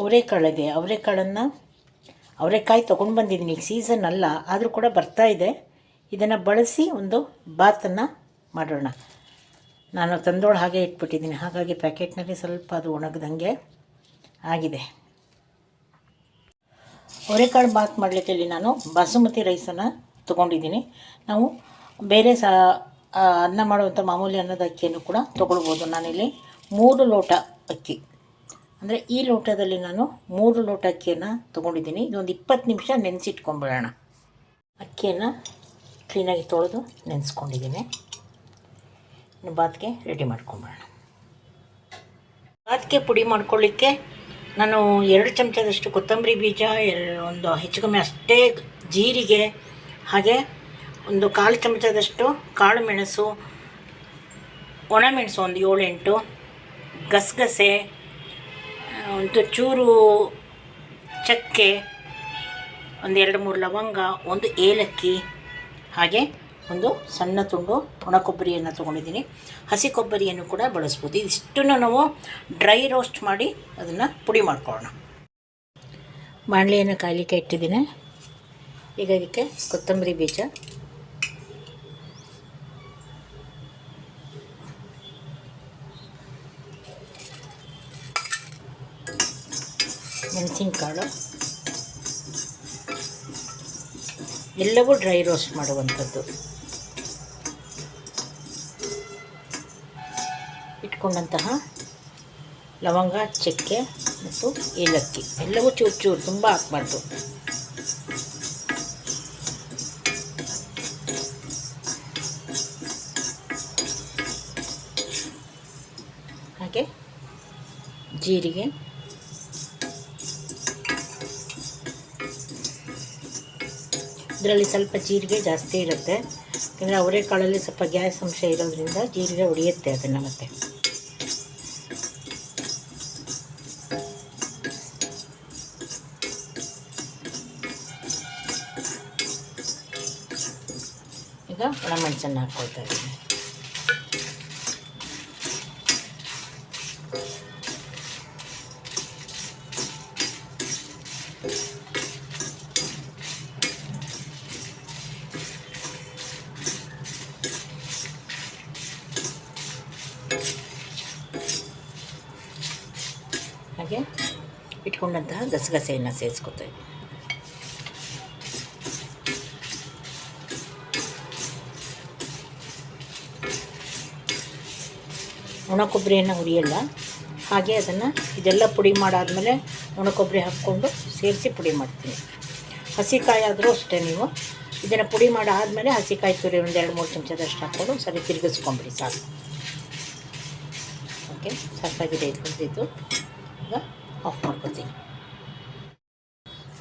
ಅವರೆಕಾಳಿದೆ ಅವರೆಕಾಳನ್ನು ಅವರೆಕಾಯಿ ತೊಗೊಂಡು ಬಂದಿದ್ದೀನಿ. ಈಗ ಸೀಸನ್ ಅಲ್ಲ, ಆದರೂ ಕೂಡ ಬರ್ತಾ ಇದೆ. ಇದನ್ನು ಬಳಸಿ ಒಂದು ಬಾತನ್ನು ಮಾಡೋಣ. ನಾನು ತಂದೋಳು ಹಾಗೆ ಇಟ್ಬಿಟ್ಟಿದ್ದೀನಿ. ಹಾಗಾಗಿ ಪ್ಯಾಕೆಟ್ನಲ್ಲಿ ಸ್ವಲ್ಪ ಅದು ಒಣಗ್ದಂಗೆ ಆಗಿದೆ. ಅವರೆಕಾಳು ಬಾತ್ ಮಾಡಲಿಕ್ಕೆ ಇಲ್ಲಿ ನಾನು ಬಾಸುಮತಿ ರೈಸನ್ನು ತೊಗೊಂಡಿದ್ದೀನಿ. ನಾವು ಬೇರೆ ಸಹ ಅನ್ನ ಮಾಡುವಂಥ ಮಾಮೂಲಿ ಅನ್ನದ ಅಕ್ಕಿಯನ್ನು ಕೂಡ ತೊಗೊಳ್ಬೋದು. ನಾನಿಲ್ಲಿ ಮೂರು ಲೋಟ ಅಕ್ಕಿ. ಅಂದರೆ ಈ ಲೋಟದಲ್ಲಿ ನಾನು ಮೂರು ಲೋಟ ಅಕ್ಕಿಯನ್ನು ತೊಗೊಂಡಿದ್ದೀನಿ. ಇದೊಂದು ಇಪ್ಪತ್ತು ನಿಮಿಷ ನೆನೆಸಿಟ್ಕೊಂಬಿಡೋಣ ಅಕ್ಕಿಯನ್ನು ಕ್ಲೀನಾಗಿ ತೊಳೆದು ನೆನೆಸ್ಕೊಂಡಿದ್ದೀನಿ. ಬಾತ್ಗೆ ರೆಡಿ ಮಾಡ್ಕೊಂಬಿಡೋಣ ಬಾತ್ಗೆ ಪುಡಿ ಮಾಡ್ಕೊಳ್ಳಿಕ್ಕೆ ನಾನು ಎರಡು ಚಮಚದಷ್ಟು ಕೊತ್ತಂಬರಿ ಬೀಜ ಒಂದು ಹೆಚ್ಚು ಕಮ್ಮಿ ಅಷ್ಟೇ ಜೀರಿಗೆ, ಹಾಗೆ ಒಂದು ಕಾಲು ಚಮಚದಷ್ಟು ಕಾಳು ಮೆಣಸು ಒಣಮೆಣಸು ಒಂದು ಏಳೆಂಟು, ಗಸಗಸೆ ಒಂದು ಚೂರು ಚಕ್ಕೆ ಒಂದು ಎರಡು ಮೂರು ಲವಂಗ, ಒಂದು ಏಲಕ್ಕಿ, ಹಾಗೆ ಒಂದು ಸಣ್ಣ ತುಂಡು ಒಣ ಕೊಬ್ಬರಿಯನ್ನು ತೊಗೊಂಡಿದ್ದೀನಿ. ಹಸಿ ಕೊಬ್ಬರಿಯನ್ನು ಕೂಡ ಬಳಸ್ಬೋದು. ಇದಿಷ್ಟನ್ನು ನಾವು ಡ್ರೈ ರೋಸ್ಟ್ ಮಾಡಿ ಅದನ್ನು ಪುಡಿ ಮಾಡ್ಕೊಳ್ಳೋಣ. ಬಾಣಲೆಯನ್ನು ಕಾಯಲಿಕ್ಕೆ ಇಟ್ಟಿದ್ದೀನಿ. ಈಗ ಅದಕ್ಕೆ ಕೊತ್ತಂಬರಿ ಬೀಜ. ಮೆಣಸಿನಕಾಳು. ಎಲ್ಲವೂ ಡ್ರೈ ರೋಸ್ಟ್ ಮಾಡುವಂಥದ್ದು. ಇಟ್ಕೊಂಡಂತಹ ಲವಂಗ, ಚಕ್ಕೆ ಮತ್ತು ಏಲಕ್ಕಿ. ಎಲ್ಲವೂ ಚೂರು ಚೂರು, ತುಂಬ ಹಾಕ್ಬಾರ್ದು. ಹಾಗೆ ಜೀರಿಗೆ ಇದರಲ್ಲಿ ಸ್ವಲ್ಪ ಜೀರಿಗೆ ಜಾಸ್ತಿ ಇರುತ್ತೆ. ಯಾಕಂದರೆ ಅವರೆಕಾಳಲ್ಲಿ ಸ್ವಲ್ಪ ಗ್ಯಾಸ್ ಅಂಶ ಇರೋದ್ರಿಂದ ಜೀರಿಗೆ ಹೊಡೆಯುತ್ತೆ ಅದನ್ನು ಮತ್ತೆ. ಈಗ ಒಣಮೆಣಸನ್ನು ಹಾಕ್ಕೊಳ್ತಾ ಇದ್ದೀನಿ. ಇಟ್ಕೊಂಡಂತಹ ಗಸಗಸೆಯನ್ನು ಸೇರಿಸ್ಕೊತಾ ಇದ್ದೀನಿ ಒಣ ಕೊಬ್ಬರಿಯನ್ನು ಹುರಿಯಲ್ಲ, ಹಾಗೆ ಅದನ್ನು ಇದೆಲ್ಲ ಪುಡಿ ಮಾಡಾದಮೇಲೆ ಒಣ ಕೊಬ್ಬರಿ ಹಾಕ್ಕೊಂಡು ಸೇರಿಸಿ ಪುಡಿ ಮಾಡ್ತೀನಿ. ಹಸಿಕಾಯಿ ಆದರೂ ಅಷ್ಟೇ ನೀವು. ಇದನ್ನು ಪುಡಿ ಮಾಡಾದಮೇಲೆ ಹಸಿಕಾಯಿ ತುರಿ ಒಂದು ಎರಡು ಮೂರು ಚಮಚದಷ್ಟು ಹಾಕ್ಕೊಂಡು ಸರಿ ತಿರುಗಿಸ್ಕೊಂಬಿಡಿ, ಸಾಕು. ಓಕೆ ಸಾಕಾಗಿದೆ ಇದು ಈಗ ಆಫ್ ಮಾಡ್ಕೊತೀನಿ.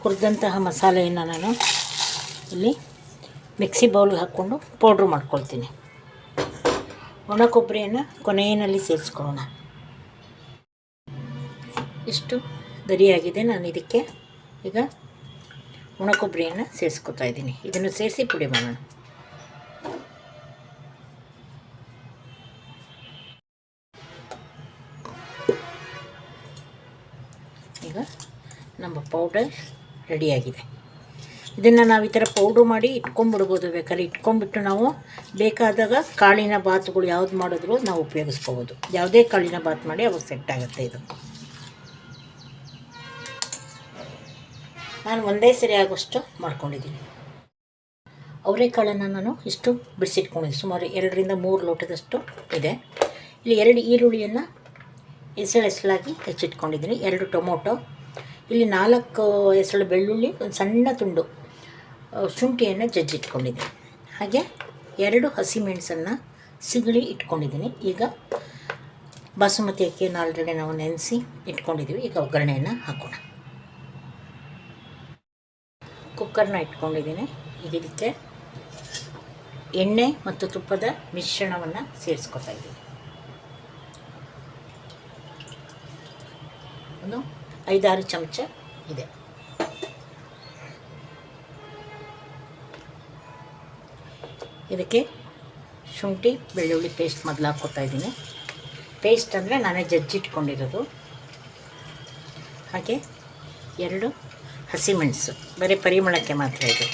ಹುರಿದಂತಹ ಮಸಾಲೆಯನ್ನು ನಾನು ಇಲ್ಲಿ ಮಿಕ್ಸಿ ಬೌಲ್ಗೆ ಹಾಕ್ಕೊಂಡು ಪೌಡ್ರ್ ಮಾಡ್ಕೊಳ್ತೀನಿ. ಒಣ ಕೊಬ್ಬರಿಯನ್ನು ಕೊನೆಯಲ್ಲಿ ಸೇರಿಸ್ಕೊಳ್ಳೋಣ. ಇಷ್ಟು ಗರಿಯಾಗಿದೆ ನಾನು ಇದಕ್ಕೆ ಈಗ ಒಣ ಕೊಬ್ಬರಿಯನ್ನು ಸೇರಿಸ್ಕೊತಾ ಇದ್ದೀನಿ. ಇದನ್ನು ಸೇರಿಸಿ ಪುಡಿ ಮಾಡೋಣ. ನಮ್ಮ ಪೌಡರ್ ರೆಡಿಯಾಗಿದೆ ಇದನ್ನು ನಾವು ಈ ಥರ ಪೌಡ್ರು ಮಾಡಿ ಇಟ್ಕೊಂಡ್ಬಿಡ್ಬೋದು ಬೇಕಾದ್ರೆ. ಇಟ್ಕೊಂಡ್ಬಿಟ್ಟು ನಾವು ಬೇಕಾದಾಗ ಕಾಳಿನ ಬಾತುಗಳು ಯಾವ್ದು ಮಾಡಿದ್ರು ನಾವು ಉಪಯೋಗಿಸ್ಕೋಬೋದು. ಯಾವುದೇ ಕಾಳಿನ ಬಾತ್ ಮಾಡಿ ಅವಾಗ ಸೆಟ್ ಆಗುತ್ತೆ ಇದು. ನಾನು ಒಂದೇ ಸರಿ ಆಗೋಷ್ಟು ಮಾಡ್ಕೊಂಡಿದ್ದೀನಿ. ಅವರೆಕಾಳನ್ನು ನಾನು ಇಷ್ಟು ಬಿಡಿಸಿಟ್ಕೊಂಡಿದ್ದೀನಿ. ಸುಮಾರು ಎರಡರಿಂದ ಮೂರು ಲೋಟದಷ್ಟು ಇದೆ. ಇಲ್ಲಿ ಎರಡು ಈರುಳ್ಳಿಯನ್ನು ಎಸಳೆಸಲಾಗಿ ಹೆಚ್ಚಿಟ್ಕೊಂಡಿದ್ದೀನಿ. ಎರಡು ಟೊಮೊಟೊ ಇಲ್ಲಿ ನಾಲ್ಕು ಎಸಳು ಬೆಳ್ಳುಳ್ಳಿ, ಒಂದು ಸಣ್ಣ ತುಂಡು ಶುಂಠಿಯನ್ನು ಜಜ್ಜಿಟ್ಕೊಂಡಿದ್ದೀನಿ. ಹಾಗೆ ಎರಡು ಹಸಿಮೆಣಸನ್ನು ಸಿಗಳಿ ಇಟ್ಕೊಂಡಿದ್ದೀನಿ. ಈಗ ಬಾಸುಮತಿ ಅಕ್ಕಿಯನ್ನು ಆಲ್ರೆಡಿ ನಾವು ನೆನೆಸಿ ಇಟ್ಕೊಂಡಿದ್ದೀವಿ ಈಗ ಒಗ್ಗರಣೆಯನ್ನು ಹಾಕೋಣ. ಕುಕ್ಕರ್ನ ಇಟ್ಕೊಂಡಿದ್ದೀನಿ. ಇದಕ್ಕೆ ಎಣ್ಣೆ ಮತ್ತು ತುಪ್ಪದ ಮಿಶ್ರಣವನ್ನು ಸೇರಿಸ್ಕೊತಾ ಇದ್ದೀನಿ. ಒಂದು ಐದಾರು ಚಮಚ ಇದೆ. ಇದಕ್ಕೆ ಶುಂಠಿ, ಬೆಳ್ಳುಳ್ಳಿ ಪೇಸ್ಟ್ ಮೊದಲು ಹಾಕ್ಕೊತಾ ಇದ್ದೀನಿ. ಪೇಸ್ಟ್ ಅಂದರೆ ನಾನೇ ಜಜ್ಜಿಟ್ಕೊಂಡಿರೋದು ಹಾಗೆ ಎರಡು ಹಸಿಮೆಣಸು, ಬರೀ ಪರಿಮಳಕ್ಕೆ ಮಾತ್ರ ಇದು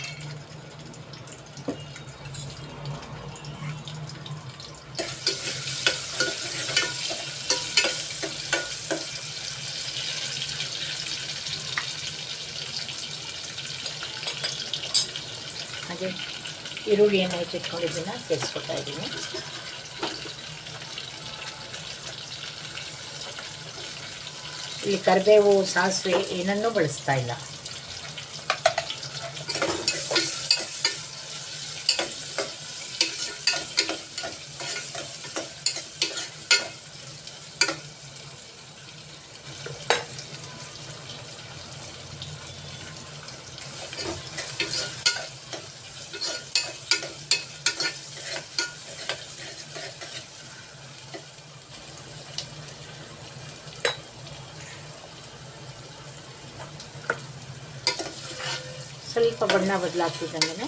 ಹಾಗೆ ಈರುಳ್ಳಿಯನ್ನು ಹೆಚ್ಚಿಟ್ಕೊಂಡಿದ್ದನ್ನು ಸೇರಿಸ್ಕೊತಾ ಇದ್ದೀನಿ. ಇಲ್ಲಿ ಕರಿಬೇವು ಸಾಸಿವೆ ಏನನ್ನೂ ಬಳಸ್ತಾ ಇಲ್ಲ. ಸ್ವಲ್ಪ ಬಣ್ಣ ಬದಲಾಗ್ತಿದ್ದಂಗೆ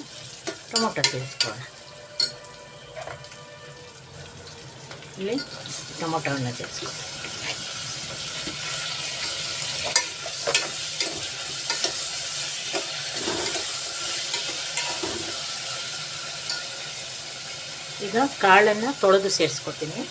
ಟೊಮೊಟೊ ಸೇರಿಸ್ಕೊಳ್ಳೋಣ ಇಲ್ಲಿ ಟೊಮೊಟೊವನ್ನು ಸೇರಿಸ್ಕೊಳ್ಳೋಣ ಈಗ ಕಾಳನ್ನು ತೊಳೆದು ಸೇರಿಸ್ಕೊತೀನಿ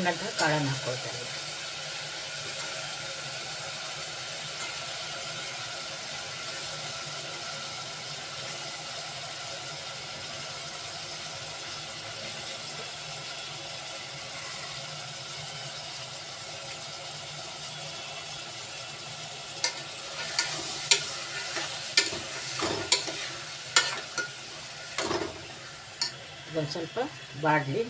ಇಟ್ಕೊಂಡಂಥ ಕಾಳನ್ನು ಹಾಕ್ಕೊಳ್ತಾ ಇದ್ದೀನಿ ಇದೊಂದು ಸ್ವಲ್ಪ ಬಾಡಲಿ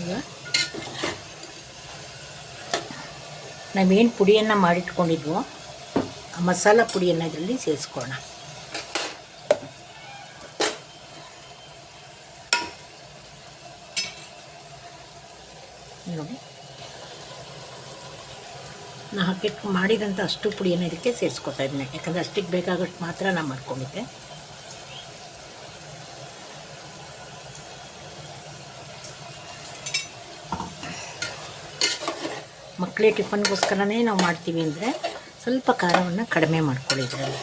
ಈಗ ನಾವೇನು ಪುಡಿಯನ್ನು ಮಾಡಿಟ್ಕೊಂಡಿದ್ವೋ. ಆ ಮಸಾಲ ಪುಡಿಯನ್ನು ಇದರಲ್ಲಿ ಸೇರಿಸ್ಕೊಳ್ಳೋಣ. ನೋಡಿ. ನಾ ಹಾಕಿಟ್ಟು ಮಾಡಿದಂಥ ಅಷ್ಟು ಪುಡಿಯನ್ನು ಇದಕ್ಕೆ ಸೇರಿಸ್ಕೊತಾ ಇದ್ದೀನಿ ಯಾಕಂದರೆ ಅಷ್ಟಕ್ಕೆ ಬೇಕಾಗಷ್ಟು ಮಾತ್ರ ನಾನು ಮಾಡ್ಕೊಂಡಿದ್ದೆ. ಮಕ್ಕಳೇ ಟಿಫನ್ಗೋಸ್ಕರನೇ ನಾವು ಮಾಡ್ತೀವಿ ಅಂದರೆ ಸ್ವಲ್ಪ ಖಾರವನ್ನು ಕಡಿಮೆ ಮಾಡ್ಕೊಳ್ಳಿ ಇದರಲ್ಲಿ.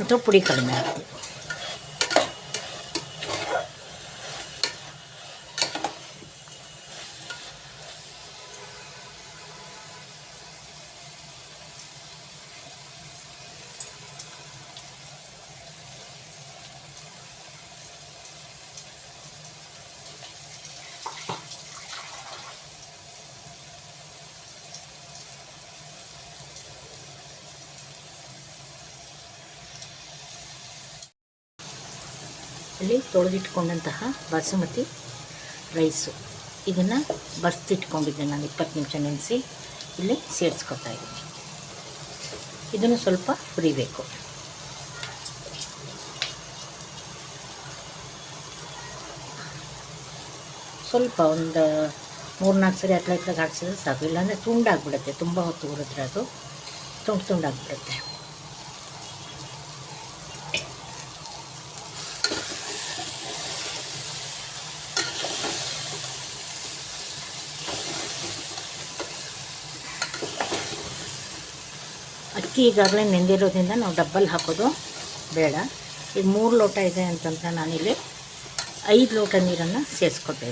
ಅಥವಾ ಪುಡಿ ಕಡಿಮೆ ಹಾಕಿ ಇಲ್ಲಿ ತೊಳೆದಿಟ್ಕೊಂಡಂತಹ ಬಾಸುಮತಿ ರೈಸು. ಇದನ್ನು ಬಸ್ತಿಟ್ಕೊಂಡಿದ್ದೆ ನಾನು, ಇಪ್ಪತ್ತು ನಿಮಿಷ ನೆನೆಸಿ ಇಲ್ಲಿ ಸೇರಿಸ್ಕೊತಾ ಇದ್ದೀನಿ. ಇದನ್ನು ಸ್ವಲ್ಪ ಹುರಿಬೇಕು. ಸ್ವಲ್ಪ ಒಂದು ಮೂರ್ನಾಲ್ಕು ಸರಿ ಅಟ್ಲ ಹತ್ಲಾಗ ಹಾಕ್ಸಿದ್ರೆ ಸಾಕು, ಇಲ್ಲಾಂದರೆ ತುಂಡಾಗ್ಬಿಡುತ್ತೆ, ತುಂಬ ಹೊತ್ತು ಹುರಿದ್ರೆ ಅದು ತುಂಡು ತುಂಡಾಗ್ಬಿಡುತ್ತೆ. ಅಕ್ಕಿ ಈಗಾಗಲೇ ನೆಂದಿರೋದ್ರಿಂದ ನಾವು ಡಬ್ಬಲ್ ಹಾಕೋದು. ಬೇಡ. ಈಗ ಮೂರು ಲೋಟ ಇದೆ ಅಂತಂತ ನಾನಿಲ್ಲಿ ಐದು ಲೋಟ ನೀರನ್ನು ಸೇರಿಸ್ಕೊತಾ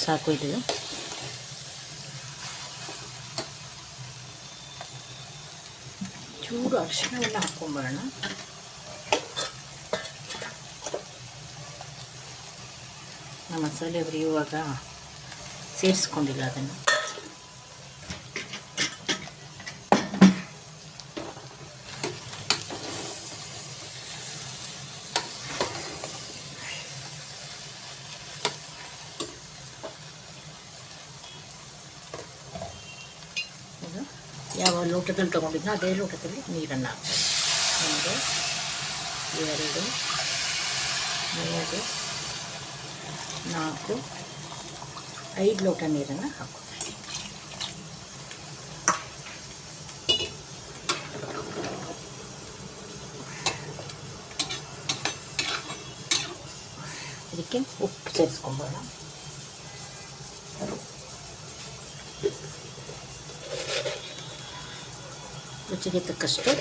ಸಾಕು ಇದು. ಚೂರು ಅರಿಶಿಣವನ್ನು ಹಾಕ್ಕೊಂಬರೋಣ ನಮ್ಮ ಮಸಾಲೆ ಹುರಿಯುವಾಗ ಸೇರಿಸ್ಕೊಂಡಿಲ್ಲ ಅದನ್ನು. ಇದು ಯಾವ ಲೋಟದಲ್ಲಿ ತೊಗೊಂಡಿದ್ನೋ ಅದೇ ಲೋಟದಲ್ಲಿ ನೀರನ್ನು ಹಾಕ್ಬೇಕು. ಒಂದು, ಎರಡು, ಮೂರು ನಾಲ್ಕು ಐದು ಲೋಟ ನೀರನ್ನು ಹಾಕು. ಅದಕ್ಕೆ ಉಪ್ಪು ಸೇರಿಸ್ಕೊಂಬೋಣ. ರುಚಿಗೆ ತಕ್ಕಷ್ಟು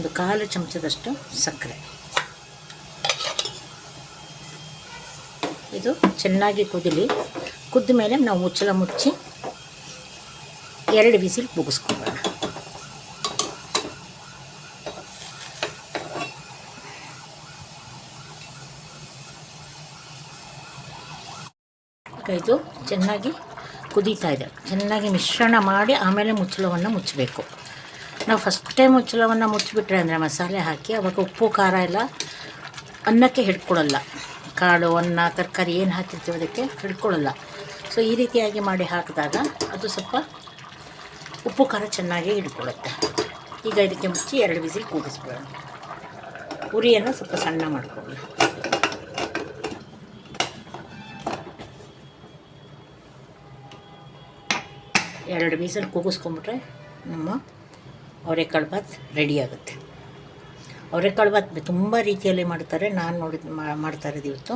ಒಂದು ಕಾಲು ಚಮಚದಷ್ಟು ಸಕ್ಕರೆ. ಇದು ಚೆನ್ನಾಗಿ ಕುದಿಲಿ ಕುದ್ದ ಮೇಲೆ ನಾವು ಮುಚ್ಚಳ ಮುಚ್ಚಿ ಎರಡು ಬಿಸಿಲು ಮುಗಿಸ್ಕೊಳ್ಳೋಣ ಇದು ಚೆನ್ನಾಗಿ ಕುದೀತಾ ಇದೆ. ಚೆನ್ನಾಗಿ ಮಿಶ್ರಣ ಮಾಡಿ ಆಮೇಲೆ ಮುಚ್ಚಳವನ್ನು ಮುಚ್ಚಬೇಕು. ನಾವು ಫಸ್ಟ್ ಟೈಮ್ ಮುಚ್ಚಳವನ್ನು ಮುಚ್ಚಿಬಿಟ್ರೆ ಅಂದರೆ ಮಸಾಲೆ ಹಾಕಿ, ಅವಾಗ ಉಪ್ಪು, ಖಾರ ಎಲ್ಲ ಅನ್ನಕ್ಕೆ ಹಿಡ್ಕೊಳ್ಳಲ್ಲ. ಕಾಳು, ಅನ್ನ, ತರಕಾರಿ ಏನು ಹಾಕಿರ್ತೀವಿ ಅದಕ್ಕೆ ಹಿಡ್ಕೊಳ್ಳಲ್ಲ. ಸೊ ಈ ರೀತಿಯಾಗಿ ಮಾಡಿ ಹಾಕಿದಾಗ ಅದು ಸ್ವಲ್ಪ ಉಪ್ಪು, ಖಾರ ಚೆನ್ನಾಗಿ ಹಿಡ್ಕೊಳ್ಳುತ್ತೆ. ಈಗ ಇದಕ್ಕೆ ಮುಚ್ಚಿ ಎರಡು ಬಿಸಿ ಕೂಗಿಸ್ಬೇಡ ಉರಿಯನ್ನು ಸ್ವಲ್ಪ ಸಣ್ಣ ಮಾಡ್ಕೊಳ್ಳಿ ಎರಡು ಬೀಸಲ್ಲಿ ಕೂಗಿಸ್ಕೊಂಬಿಟ್ರೆ ನಮ್ಮ ಅವರೆಕಾಳು ರೆಡಿ ಆಗುತ್ತೆ. ಅವರೆಕಾಳು ಭಾತ್ ತುಂಬ ರೀತಿಯಲ್ಲಿ ಮಾಡ್ತಾರೆ, ನಾನು ನೋಡಿದ ಮಾಡ್ತಾ ಇರೋದು ಇವತ್ತು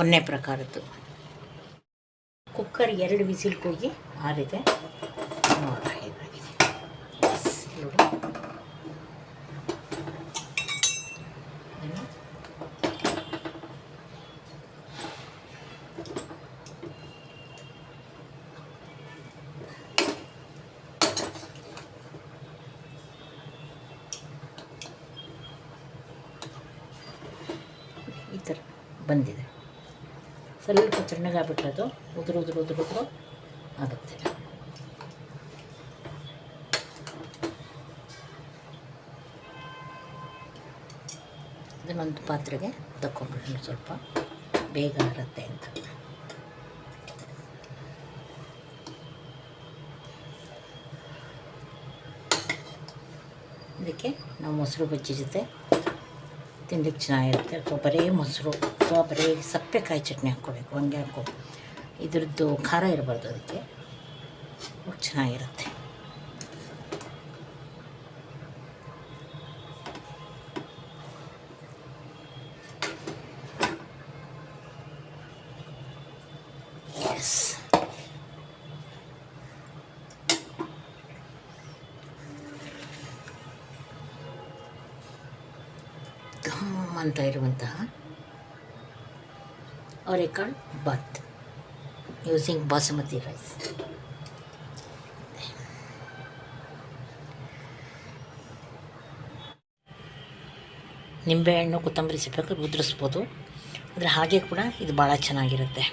ಒಂದನೇ ಪ್ರಕಾರದ್ದು. ಕುಕ್ಕರ್ ಎರಡು ವಿಸಿಲ್ ಕೂಗಿ ಆರಿದೆ. ನೋಡ ಹೇಗಾಗಿದೆ Yes, ನೋಡಿ. ಇದನ್ನು ಈ ಥರ ಬಂದಿದೆ. ಸ್ವಲ್ಪ ತಣ್ಣಗಾಗ್ಬಿಟ್ರೆ ಅದು ಉದುರು ಉದುರು ಉದುರು ಉದುರು ಆಗುತ್ತೆ. ಇದನ್ನೊಂದು ಪಾತ್ರೆಗೆ ತಗೊಂಡ್ಬಿಡೋಣ ಸ್ವಲ್ಪ. ಬೇಗ ಆಗುತ್ತೆ ಅಂತ. ಇದಕ್ಕೆ ನಾವು ಮೊಸರು ಬಜ್ಜಿ ಜೊತೆ ತಿನ್ಲಿಕ್ಕೆ ಚೆನ್ನಾಗಿರುತ್ತೆ ಅಥವಾ ಬರೀ ಮೊಸರು ಅಥವಾ ಬರೀ ಸಪ್ಪೆಕಾಯಿ ಚಟ್ನಿ ಹಾಕ್ಕೋಬೇಕು. ಹಂಗೆ ಹಾಕೋ ಇದ್ರದ್ದು ಖಾರ ಇರಬಾರ್ದು ಅದಕ್ಕೆ. ಚೆನ್ನಾಗಿರುತ್ತೆ. ಘಮ್ ಅಂತ ಇರುವಂತಹ ಅವರೆಕಾಳು ಬಾತ್ ಯೂಸಿಂಗ್ ಬಾಸುಮತಿ ರೈಸ್ ನಿಂಬೆಹಣ್ಣು, ಕೊತ್ತಂಬರಿ ಸಿಪ್ಪೆ ಉದುರಿಸ್ಬೋದು. ಅಂದರೆ ಹಾಗೆ ಕೂಡ ಇದು ಭಾಳ ಚೆನ್ನಾಗಿರುತ್ತೆ.